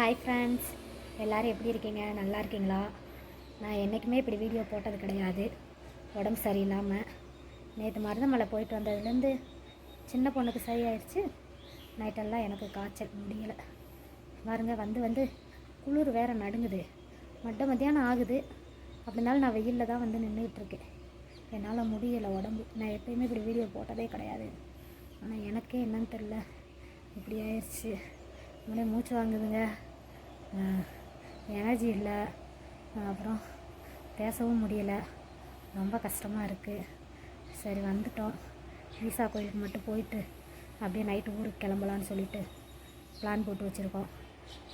Hi friends எல்லோரும் எப்படி இருக்கீங்க? நல்லா இருக்கீங்களா? நான் என்றைக்குமே இப்படி வீடியோ போட்டது கிடையாது. உடம்பு சரியில்லாமல் நேற்று மருதமலை போயிட்டு வந்ததுலேருந்து சின்ன பொண்ணுக்கு சரியாயிடுச்சு நைட்டெல்லாம் எனக்கு காய்ச்சல். முடியலை. பாருங்க வந்து வந்து குளிர் வேற நடுங்குது. மட்ட மத்தியானம் ஆகுது. அப்படினாலும் நான் வெயிலில் தான் வந்து நின்றுட்டுருக்கேன் என்னால் முடியலை உடம்பு. நான் எப்பயுமே இப்படி வீடியோ போட்டதே கிடையாது. ஆனால் எனக்கே என்னன்னு தெரில இப்படி ஆயிடுச்சு உடனே மூச்சு வாங்குதுங்க. எனர்ஜி இல்லை. அப்புறம் பேசவும் முடியலை. ரொம்ப கஷ்டமாக இருக்குது சரி வந்துட்டோம். ஈசா கோயிலுக்கு மட்டும் போயிட்டு அப்படியே நைட்டு ஊருக்கு கிளம்பலான்னு சொல்லிட்டு பிளான் போட்டு வச்சுருக்கோம்.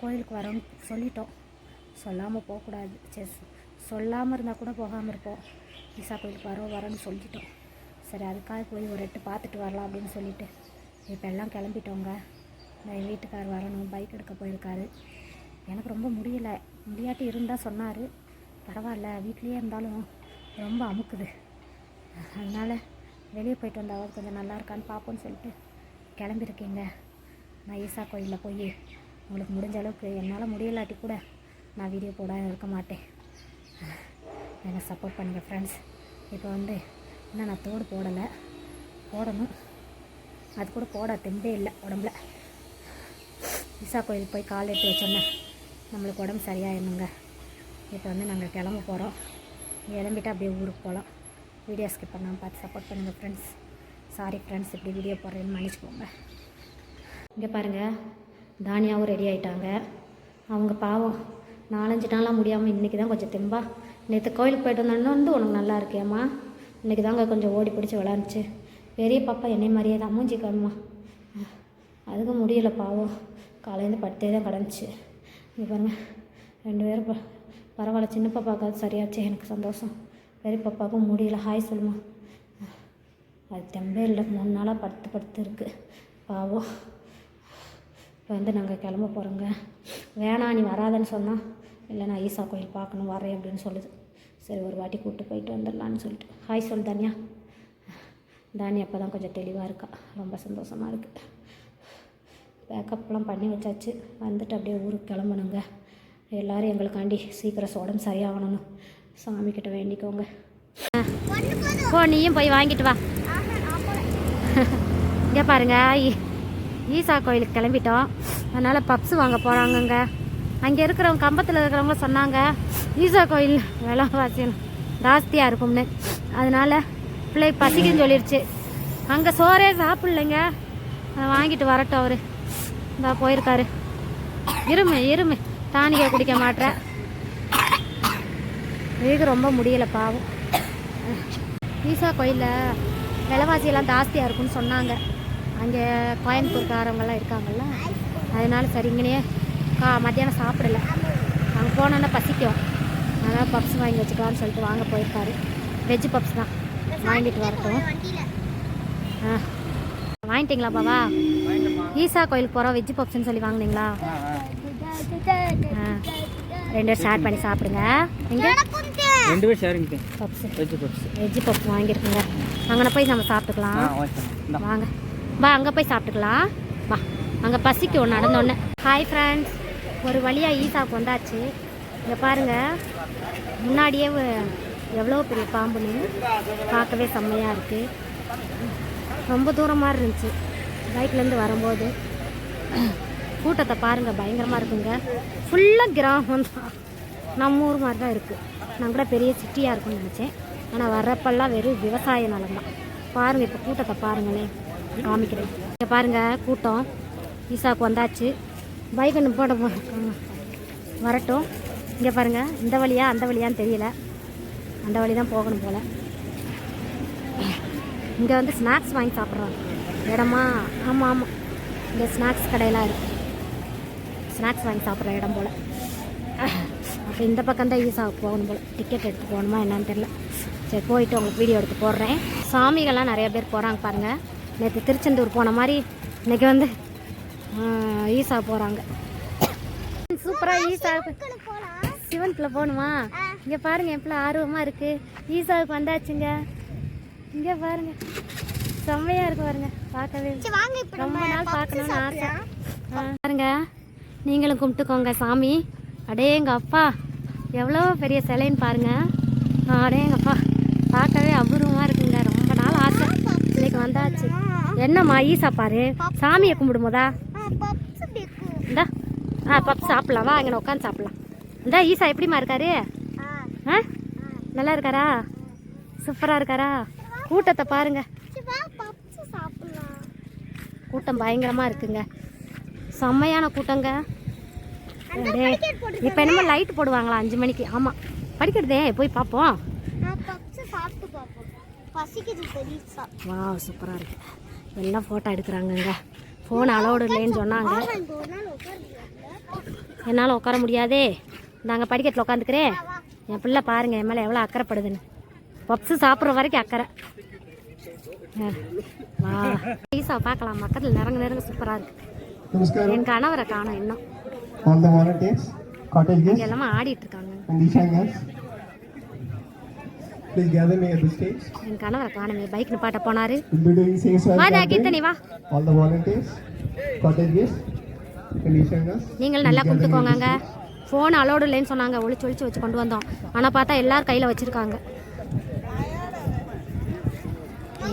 கோயிலுக்கு வரோன்னு சொல்லிட்டோம். சொல்லாமல் போகக்கூடாது. சரி சொல்லாமல் இருந்தால் கூட போகாமல் இருப்போம். ஈசா கோயிலுக்கு வரோம் வரோன்னு சொல்லிட்டோம். சரி அதுக்காக போய் ஒரு எட்டு பார்த்துட்டு வரலாம் அப்படின்னு சொல்லிட்டு இப்போ எல்லாம் கிளம்பிட்டோங்க. என் வீட்டுக்கார் வரணும் பைக் எடுக்க போயிருக்காரு. எனக்கு ரொம்ப முடியலை. முடியாட்டி இருந்தால் சொன்னார். பரவாயில்ல வீட்லேயே இருந்தாலும் ரொம்ப அமுக்குது. அதனால் வெளியே போயிட்டு வந்தாவது கொஞ்சம் நல்லா இருக்கான்னு பார்ப்போன்னு சொல்லிட்டு கிளம்பியிருக்கீங்க. நான் ஈசா கோயிலில் போய் உங்களுக்கு முடிஞ்ச அளவுக்கு என்னால் முடியலாட்டி கூட நான் வீடியோ போட இருக்க மாட்டேன். எனக்கு சப்போர்ட் பண்ணுங்கள் ஃப்ரெண்ட்ஸ் இப்போ வந்து இன்னும் நான் தோடு போடலை. போடணும். அது கூட போட தெம்பே இல்லை உடம்புல. ஈசா கோயில் போய் கால் எடுத்து வச்சோன்னே நம்மளுக்கு உடம்பு சரியாயிருந்துங்க இப்போ வந்து நாங்கள் கிளம்ப போகிறோம் கிளம்பிட்டு அப்படியே ஊருக்கு போகலாம் வீடியோ ஸ்கிப் பண்ணாமல் பார்த்து சப்போர்ட் பண்ணுங்கள் ஃப்ரெண்ட்ஸ் சாரி ஃப்ரெண்ட்ஸ் இப்படி வீடியோ போடுறேன்னு மன்னிச்சுக்கோங்க. இங்கே பாருங்கள் தானியாவும் ரெடி ஆகிட்டாங்க அவங்க பாவம் நாலஞ்சு நாளாக முடியாமல் இன்றைக்கி தான் கொஞ்சம் தெம்பா. நேற்று கோயிலுக்கு போயிட்டு வந்தோன்னு வந்து உனக்கு நல்லா இருக்கேம்மா. இன்றைக்கி தாங்க கொஞ்சம் ஓடி பிடிச்சி விளாண்டுச்சு. பெரிய பாப்பா என்னை மாதிரியே தான் மூஞ்சி காணுமா அதுக்கும் முடியல பாவம். காலையிலேருந்து படுத்தே தான் கிடந்துச்சு. இங்கே பாருங்கள் ரெண்டு பேரும் ப பரவாயில்ல. சின்ன பாப்பாவுக்காவது சரியாச்சு. எனக்கு சந்தோஷம். பெரிய பாப்பாவுக்கும் முடியல. ஹாய் சொல்லுமா. அது தெம்பே இல்லை. மூணு நாளாக படுத்து படுத்து இருக்குது பாவம். இப்போ வந்து நாங்கள் கிளம்ப போகிறோங்க வேணாம் நீ வராதன்னு சொன்னால் இல்லை நான் ஈசா கோயில் பார்க்கணும் வரேன் அப்படின்னு சொல்லுது. சரி ஒரு வாட்டி கூப்பிட்டு போயிட்டு வந்துடலான்னு சொல்லிட்டு. ஹாய் சொல் தானியா. தானியா அப்போ தான் கொஞ்சம் தெளிவாக இருக்கா. ரொம்ப சந்தோஷமாக இருக்குது பேக்கப்லாம் பண்ணி வச்சாச்சு. வந்துட்டு அப்படியே ஊருக்கு கிளம்பணுங்க. எல்லோரும் எங்களுக்காண்டி சீக்கிரம் உடம்பு சரியாகணும்னு சாமிக்கிட்ட வேண்டிக்கோங்க. போ நீயும் போய் வாங்கிட்டு வா. இங்கே பாருங்க ஈ- ஈசா கோயிலுக்கு கிளம்பிட்டோம். அதனால் பப்ஸ் வாங்க போகிறாங்கங்க அங்கே இருக்கிறவங்க கம்பத்தில் இருக்கிறவங்க சொன்னாங்க ஈசா கோயில் விலைவாசி ஜாஸ்தியாக இருக்கும்னு. அதனால் பிள்ளை பசிக்குன்னு சொல்லிடுச்சு அங்கே சோறே சாப்பிட்லைங்க. வாங்கிட்டு வரட்டும் அவர். இந்தா போயிருக்காரு. இருமை இருமை. டானிக்கை குடிக்க மாட்டேன் இதுக்கு ரொம்ப முடியலை பாவம். ஈசா கோயிலில் விலைவாசியெல்லாம் ஜாஸ்தியாக இருக்கும்னு சொன்னாங்க. அங்கே கோயம்புத்தூர்காரவங்கெல்லாம் இருக்காங்கல்ல. அதனால சரி இங்கேயே கா மத்தியானம் சாப்பிடல. அங்கே போனோன்னா பசிக்கும். அதனால் பப்ஸ் வாங்கி வச்சுக்கலாம்னு சொல்லிட்டு வாங்க போயிருக்காரு. வெஜ் பப்ஸ் தான். வாங்கிட்டு வரட்டும். ஆ. வாங்கிட்டீங்களா பாவா ஈசா கோயிலுக்கு போகிறோம் வெஜ் பப்ஸ்ன்னு சொல்லி வாங்குனீங்களா? ரெண்டு பேரும் ஷேர் பண்ணி சாப்பிடுங்க. ரெண்டு பேர் sharing puffs veg puffs veg puffs வாங்கியிருக்குங்க. அங்கே போய் நம்ம சாப்பிட்டுக்கலாம். வாங்க. வா அங்கே போய் சாப்பிட்டுக்கலாம். வா. அங்கே பசிக்கும் நடந்தோடனே ஹாய் ஃப்ரெண்ட்ஸ் ஒரு வழியாக ஈசாவுக்கு வந்தாச்சு. இங்கே பாருங்கள் முன்னாடியே எவ்வளோ பெரிய பாம்புன்னு. பார்க்கவே செம்மையாக இருக்குது ரொம்ப தூரமாக இருந்துச்சு. பைக்லேருந்து வரும்போது கூட்டத்தை பாருங்கள் பயங்கரமாக இருக்குங்க. ஃபுல்லாக கிராமம் தான். நம்ம ஊர் மாதிரி தான் இருக்குது நான் கூட பெரிய சிட்டியாக இருக்கும்னு நினச்சேன். ஆனால் வர்றப்பெல்லாம் வெறும் விவசாய நிலம் தான். பாருங்கள் இப்போ கூட்டத்தை பாருங்களேன். காமிக்கிறேன். இங்கே பாருங்கள் கூட்டம். ஈசாவுக்கு வந்தாச்சு. பைக் ஒன்று போட வரட்டும். இங்கே பாருங்கள் இந்த வழியா அந்த வழியான்னு தெரியல. அந்த வழி தான் போகணும் போல். இங்கே வந்து ஸ்நாக்ஸ் வாங்கி சாப்பிட்றோம் இடமா? ஆமாம் ஆமாம் இங்கே ஸ்நாக்ஸ் கடையெல்லாம் இருக்குது ஸ்நாக்ஸ் வாங்கி சாப்பிட்ற இடம் போல். அப்போ இந்த பக்கம் தான் ஈஸாவுக்கு போகணும் போல். டிக்கெட் எடுத்து போகணுமா என்னன்னு தெரியல. சரி போயிட்டு உங்களுக்கு வீடியோ எடுத்து போடுறேன். சாமிகள்லாம் நிறைய பேர் போகிறாங்க பாருங்கள் நேற்று திருச்செந்தூர் போன மாதிரி இன்னைக்கு வந்து ஈசா போகிறாங்க சூப்பராக ஈசா சிவனுக்குள்ள போகணுமா? இங்கே பாருங்க எவ்வளோ ஆர்வமாக இருக்குது ஈசாவுக்கு வந்தாச்சுங்க. இங்கே பாருங்க. செம்மையாக இருக்கு பாருங்க. பார்க்கவே ரொம்ப நாள் பார்க்கணும்னு ஆசை. பாருங்க நீங்களும் கும்பிட்டுக்கோங்க சாமி. அடேங்க அப்பா. எவ்வளோ பெரிய சிலைன்னு பாருங்க. அடேங்கப்பா பார்க்கவே அபூர்வமாக இருக்குங்க. ரொம்ப நாள் ஆசை. இன்னைக்கு வந்தாச்சு. என்னம்மா ஈசா பாரு சாமியை கும்பிடும்போதா இந்தா. ஆ பப் சாப்பிடலாம். வா இங்கே உட்காந்து சாப்பிடலாம். இந்தா ஈசா எப்படிம்மா இருக்காரு? ஆ. நல்லா இருக்காரா? சூப்பராக இருக்காரா? கூட்டத்தை பாருங்க. கூட்டம் பயங்கரமாக இருக்குங்க. செம்மையான கூட்டங்க. இப்போ என்னமோ லைட் போடுவாங்களா அஞ்சு மணிக்கு? ஆமாம் படிக்கிறதே போய் பார்ப்போம் வா சூப்பராக இருக்கு. எல்லாம் ஃபோட்டோ எடுக்கிறாங்கங்க. ஃபோன் அலௌடு இல்லைன்னு சொன்னாங்க. என்னால் உட்கார முடியாதே. நாங்கள் படிக்கட்டில் உட்காந்துக்கிறேன். என் பிள்ளை பாருங்க என் மேலே எவ்வளோ அக்கறைப்படுதுன்னு. பப்ஸு சாப்பிட்ற வரைக்கும் அக்கறை. வா. பைசா பார்க்கலாம்? பக்கத்தில் நெருங்க நெருங்க சூப்பராக இருக்கு. என் கணவரை காணும் இன்னும். எல்லாமே ஆடிட்டு இருக்காங்க. Please gather near the stage. என் கணவரை காணுமே. பைக் நிப்பாட்ட போனாரு. We'll be doing campaign. கீர்த்தனி வா. All the volunteers, cottage guests, and the shangers. நீங்கள் நல்லா கும்பிட்டுக்கோங்க ஃபோன் அலோடு இல்லைன்னு சொன்னாங்க. ஒளிச்சு ஒளிச்சு வச்சு கொண்டு வந்தோம். ஆனால் பார்த்தா எல்லாரும் கையில் வச்சுருக்காங்க.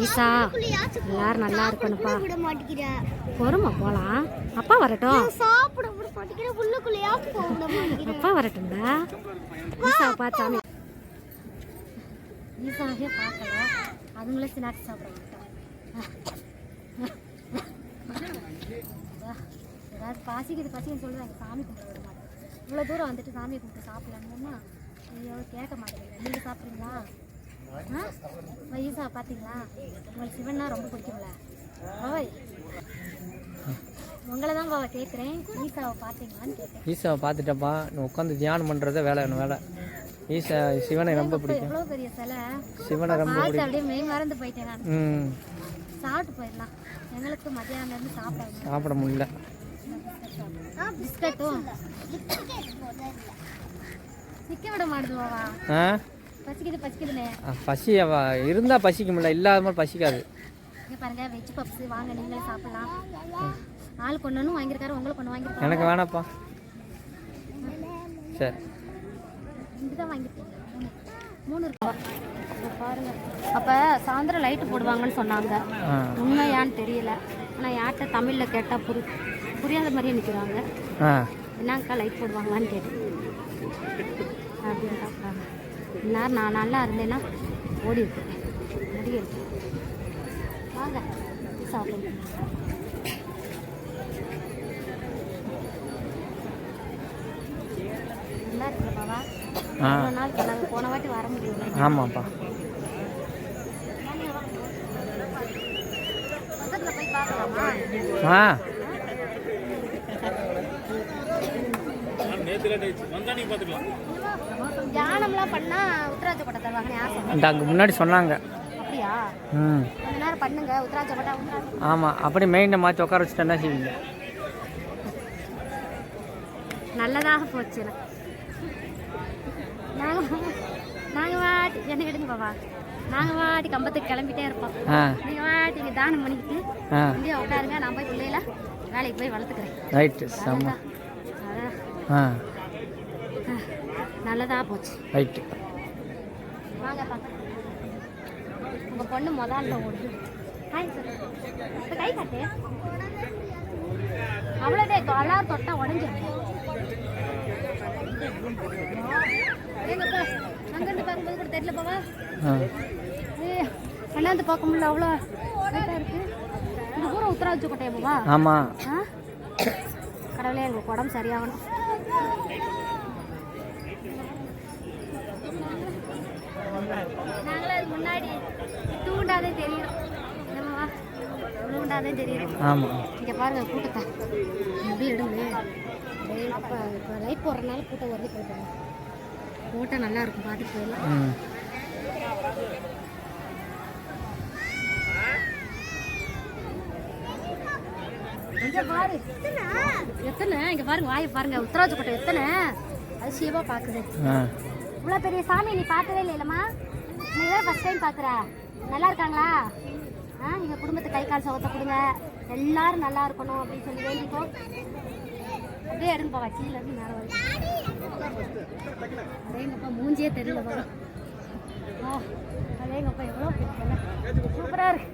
ஈசா எல்லாரும் நல்லா இருக்கணும்ப்பா. பொறுமை போகலாம் அப்பா வரட்டும். அப்பா வரட்டும்டா ஈசாவை பார்த்து சாமி. ஈசாவே பார்க்கல. அதுங்களே ஸ்நாக்ஸ் சாப்பிட ஏதாவது பசிக்குது பசிக்குன்னு சொல்லுவாங்க. சாமி கும்பிட விட மாட்டேன் இவ்வளோ தூரம் வந்துட்டு சாமி கும்பிட்டு சாப்பிடலாம்னா ஐயோ கேட்க மாட்டேங்குது. நீங்கள் சாப்பிட்றீங்களா? ஈசா பார்த்தீங்களா உங்களுக்கு சிவன்னா ரொம்ப பிடிக்கும்ல. ஓய் உங்களை தான் பாவா கேட்குறேன் ஈசாவை பார்த்தீங்களான்னு கேட்டேன் ஈசாவை பார்த்துட்டப்பா நீ உட்காந்து தியானம் பண்ணுறதே வேலை என்ன வேலை. ஈசா சிவனை ரொம்ப பிடிக்கும். எவ்வளோ பெரிய சிலை? சிவனை ரொம்ப பார்த்து அப்படியே மெய் மறந்து போயிட்டேன் நான். சாப்பிட்டு போயிடலாம். எங்களுக்கு மத்தியானம் சாப்பிடாது சாப்பிட முடியல. பிஸ்கட்டும். நிக்க விட மாட்டுதுவாவா ஆ? பசிக்குது பசிக்குதுனே பசி இருந்தால் பசிக்க முடியல இல்லாத மாதிரி பசிக்காது. பாருங்க வெஜ் பப்ஸ் வாங்க நீங்களே சாப்பிடலாம். ஆளுக்கு ஒன்று வாங்கியிருக்காரு உங்களுக்கு ஒன்று வாங்கியிருக்காரு எனக்கு வேணாப்பா. சரி. ரெண்டு தான் மூணு இருக்கா. பாருங்க. அப்போ சாயந்தரம் லைட்டு போடுவாங்கன்னு சொன்னாங்க. உண்மையான்னு தெரியல. ஆனால் யார்கிட்ட தமிழில் கேட்டால் புரி புரியாத மாதிரியே நிற்கிறாங்க என்னங்கக்கா லைட் போடுவாங்களான்னு கேட்டேன். பார்க்குறாங்க இந்நேரம் நான் நல்லா இருந்தேன்னா ஓடி இருக்கேன் முடி இருக்கு. வாங்க சாப்பிடுங்க. பாவா ஆ. இவ்வளோ நாள் நாங்கள் தியானம்லாம் பண்ணால் உத்தராஜ தருவாங்கன்னு ஆசை அங்கே முன்னாடி சொன்னாங்க. அப்படியா? ம். கொஞ்ச நேரம் பண்ணுங்க உத்தராஜ ஆமாம் அப்படி மெயினை மாற்றி உட்கார வச்சுட்டு செய்வீங்க? நல்லதாக போச்சு எனக்கு. நாங்க நாங்க வாட்டி என்ன விடுங்க பாபா நாங்க வாட்டி கம்பத்துக்கு கிளம்பிட்டே இருப்போம். ஆ. நீங்க வாட்டி இங்க தானம் பண்ணிக்கிட்டு இங்கே உட்காருங்க நான் போய் பிள்ளையில வேலைக்கு போய் வளர்த்துக்கிறேன். ரைட்டு செம்ம. ஆ. நல்லதா போச்சு. ரைட்டு வாங்க பார்க்க உங்க பொண்ணு முதல்ல ஓடுது. ஹாய் சார் கை காட்டு. அவ்வளோதே எல்லாரும் தொட்டா உடஞ்சிடும் அங்கேருந்து பார்க்கும்போது கூட தெரியல பாவா. அண்ணாந்து பார்க்க முடியல அவ்வளோ நீட்டாக இருக்கு. இந்த பூரா உத்தராஜ் கோட்டையா பாவா? ஆமாம் கடவுளே எங்களுக்கு உடம்பு சரியாகணும். நாங்களும் அது முன்னாடி தூண்டாதே தெரியும். தூண்டாதே தெரியும். ஆமாம் இங்கே பாருங்க கூட்டத்தை. எப்படி எடுங்க. அப்போ இப்போ லைட் போடுறதுனால கூட்டம் வருது போயிட்டு கூட்டம் நல்லா இருக்கும் பார்த்துட்டு போயிடலாம். எத்தனை? இங்க பாருங்க வாயை பாருங்க. உத்தராஜ கோட்டை எத்தனை? அது சிவா பாக்குது. இவ்வளோ பெரிய சாமி நீ பார்த்ததே இல்லைல்லம்மா நீ தான் ஃபஸ்ட் டைம் பார்க்குற. நல்லா இருக்காங்களா? ஆ எங்கள் குடும்பத்துக்கு கை கால் சவத்தை கொடுங்க. எல்லாரும் நல்லா இருக்கணும் அப்படின்னு சொல்லி வேண்டிக்கோ. அப்படியே எடுங்கப்பா கீழே இருந்து மேலே வரைக்கும். அதேங்கப்பா மூஞ்சியே தெரியல பாரு ஆ அதேங்கப்பா எவ்வளோ சூப்பராக இருக்கு.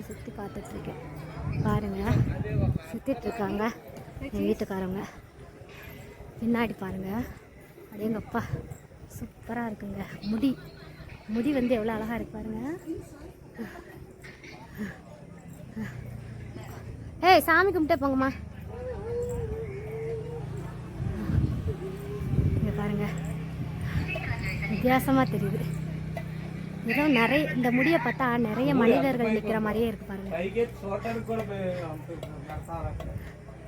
உடம்புடன் சுற்றி பார்த்துட்ருக்கேன். பாருங்க. சுற்றிட்டு இருக்காங்க என் வீட்டுக்காரங்க. பின்னாடி பாருங்க. அடேங்கப்பா சூப்பராக இருக்குங்க. முடி முடி வந்து எவ்வளோ அழகாக இருக்கு பாருங்க. ஏய் சாமி கும்பிட்டே போங்கம்மா. இங்கே பாருங்க. வித்தியாசமாக தெரியுது. ஏதோ நிறைய இந்த முடியை பார்த்தா நிறைய மனிதர்கள் நிற்கிற மாதிரியே இருக்கு பாருங்க.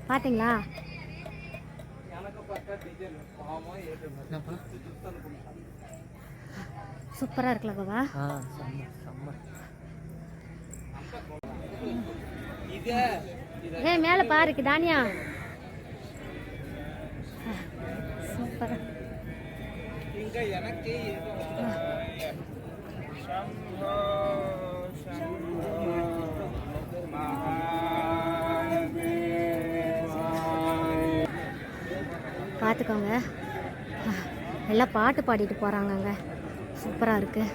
பாத்தீங்களா? சூப்பராக இருக்குல்ல பாபா? ஏய் மேலே பாருக்கு தானியா சூப்பர். பார்த்துக்கோங்க. எல்லாம் பாட்டு பாடிட்டு போகிறாங்கங்க சூப்பராக இருக்குது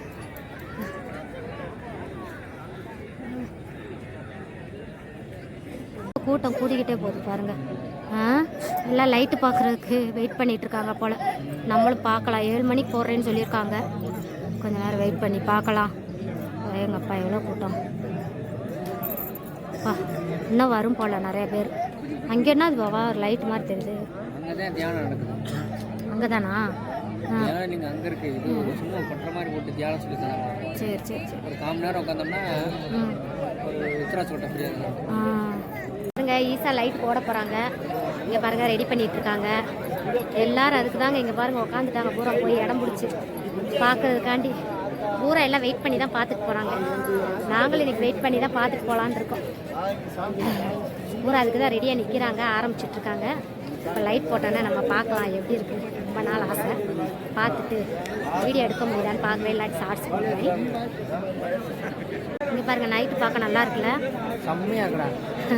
கூட்டம் கூடிக்கிட்டே போகுது பாருங்க. ஆ? எல்லாம் லைட்டு பார்க்குறதுக்கு வெயிட் பண்ணிட்டு இருக்காங்க போல். நம்மளும் பார்க்கலாம். ஏழு மணிக்கு போடுறேன்னு சொல்லியிருக்காங்க. கொஞ்ச நேரம் வெயிட் பண்ணி பார்க்கலாம். எங்கப்பா எவ்வளோ கூட்டம்? அப்பா இன்னும் வரும் போல் நிறைய பேர். அங்கே என்ன அது பாவா? ஒரு லைட் மாதிரி தெரியுது. அங்கே தான் தியானம் நடக்குது. அங்கே தானா ஆ. தியானம் நீங்கள் அங்கே இருக்கு. இது ஒரு சும்மா பட்டுற மாதிரி போட்டு தியானம் சொல்லி தராங்க. சரி சரி சரி. ஒரு நேரம் உட்காந்தோம்னா ஃப்ரீயாக. பாருங்க ஈஸா லைட் போட போகிறாங்க இங்கே பாருங்க ரெடி பண்ணிட்டு இருக்காங்க. எல்லாரும் அதுக்கு தாங்க இங்கே பாருங்க உட்காந்துட்டாங்க. பூரா போய் இடம் பிடிச்சி. பார்க்கறதுக்காண்டி பூரா எல்லாம் வெயிட் பண்ணி தான் பார்த்துட்டு போகிறாங்க நாங்களும் இன்னைக்கு வெயிட் பண்ணி தான் பார்த்துட்டு போகலான்னு இருக்கோம். பூரா அதுக்கு தான் ரெடியாக நிற்கிறாங்க ஆரம்பிச்சிட்டு இருக்காங்க. இப்போ லைட் போட்டோன்னே நம்ம பார்க்கலாம் எப்படி இருக்குது ரொம்ப நாள் ஆசை. பார்த்துட்டு வீடியோ எடுக்க முடியுதான்னு பார்க்கவே இல்லாட்டி ஷார்ட்ஸ் போடுவேன் இங்கே பாருங்க நைட்டு பார்க்க நல்லா இருக்குல்ல?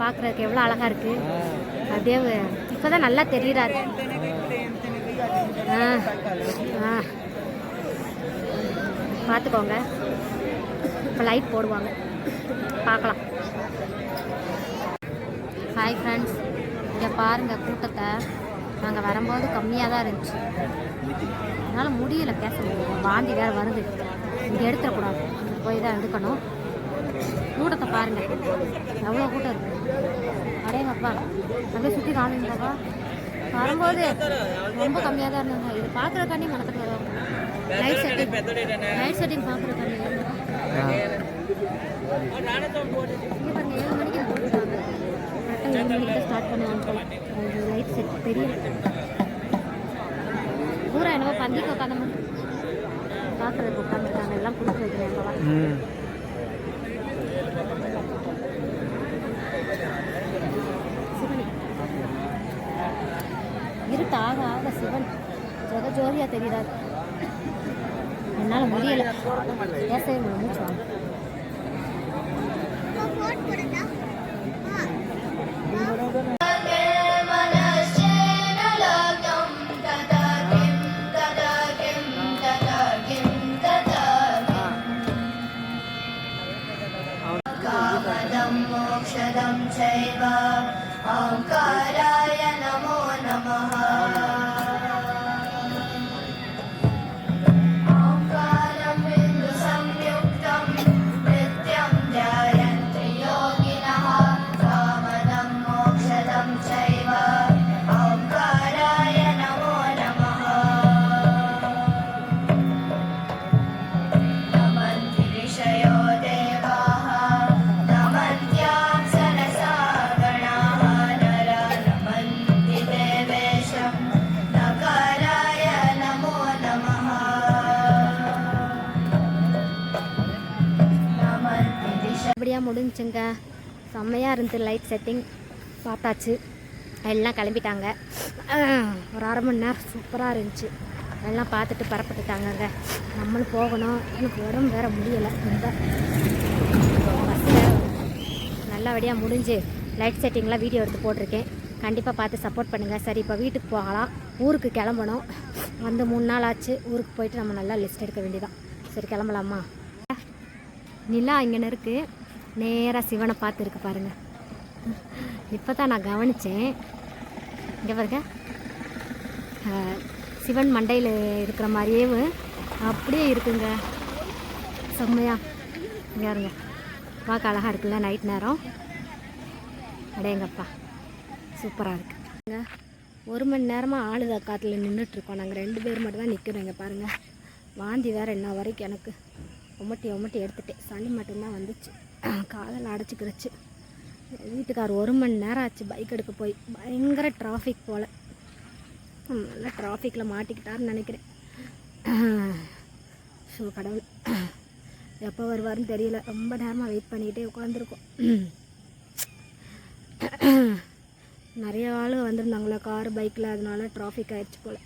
பார்க்குறதுக்கு எவ்வளோ அழகாக இருக்குது அப்படியே இப்போ தான் நல்லா தெரியுறாரு. பார்த்துக்கோங்க. இப்போ லைட் போடுவாங்க. பார்க்கலாம். ஹாய் ஃப்ரெண்ட்ஸ் இங்கே பாருங்கள் கூட்டத்தை. நாங்கள் வரும்போது கம்மியாக தான் இருந்துச்சு. அதனால் முடியல பேச முடியல. வாந்தி வேறு வருது. இங்கே எடுத்துடக்கூடாது. போய் தான் எடுக்கணும். கூட்டத்தை பாருங்கள் எவ்வளோ கூட்டம் இருக்கு? பாப்பா அப்படியே சுற்றி காணுங்கப்பா வரும்போது ரொம்ப கம்மியாக தான் இருந்தாங்க இது பார்க்குறக்காண்டி மனத்துக்கு வரும். லைட் செட்டிங் லைட் செட்டிங் பார்க்குறக்காண்டி இங்கே பாருங்க ஏழு மணிக்கு போட்டுருக்காங்க. கரெக்டாக ஏழு மணிக்கு ஸ்டார்ட் பண்ணுவாங்க. லைட் செட் தெரியல பூரா என்னவோ பந்திக்கு உட்காந்த மாதிரி. பார்க்குறதுக்கு உட்காந்துருக்காங்க எல்லாம் கொடுத்து வைக்கிறேன் இருட்டு ஆக ஆக சிவன் ஜெகஜோதியாக தெரியுறாரு என்னால் முடியல பேசவே முடியல மூச்சு வாங்க. போட் போடுறதா मोक्षदं चैव முடிஞ்சுங்க செம்மையாக இருந்து லைட் செட்டிங் பார்த்தாச்சு. எல்லாம் கிளம்பிட்டாங்க. ஒரு அரை மணி நேரம் சூப்பராக இருந்துச்சு. எல்லாம் பார்த்துட்டு பரப்பிட்டுட்டாங்கங்க நம்மளும் போகணும். எனக்கு உடம்பு வேற முடியலை. ரொம்ப நல்லபடியாக முடிஞ்சு லைட் செட்டிங்லாம் வீடியோ எடுத்து போட்டிருக்கேன். கண்டிப்பாக பார்த்து சப்போர்ட் பண்ணுங்கள் சரி இப்போ வீட்டுக்கு போகலாம். ஊருக்கு கிளம்பணும். வந்து மூணு நாள் ஆச்சு. ஊருக்கு போயிட்டு நம்ம நல்லா லிஸ்ட் எடுக்க வேண்டியதான் சரி கிளம்பலாமா? நிலா இங்கே இருக்குது நேராக சிவனை பார்த்துருக்கு பாருங்கள் பாருங்க. இப்போ தான் நான் கவனித்தேன் இங்கே பாருங்க. சிவன் மண்டையில் இருக்கிற மாதிரியே அப்படியே இருக்குங்க. செம்மையா. இங்கே இருங்க பார்க்க அழகாக இருக்குல்ல நைட் நேரம். அடையங்கப்பா சூப்பராக இருக்குங்க ஒரு மணி நேரமாக ஆளுதா காற்றுல நின்றுட்டுருக்கோம் நாங்கள் ரெண்டு பேர் மட்டும் தான் நிற்கிறோங்க பாருங்கள் வாந்தி வேறு என்ன வரைக்கும் எனக்கு. உமட்டி உமட்டி எடுத்துட்டேன். சளி மட்டும்தான் வந்துச்சு. காதல் அடைச்சிக்கிருச்சு. வீட்டுக்கார் ஒரு மணி நேரம் ஆச்சு பைக் எடுக்க போய். பயங்கர டிராஃபிக் போல். நல்லா டிராஃபிக்கில் மாட்டிக்கிட்டாருன்னு நினைக்கிறேன். ஸோ கடவுள் எப்போ வருவாருன்னு தெரியல. ரொம்ப நேரமாக வெயிட் பண்ணிக்கிட்டே உட்காந்துருக்கோம் நிறைய ஆள் வந்திருந்தாங்களா கார் பைக்கில் அதனால டிராஃபிக் ஆயிடுச்சு போல்.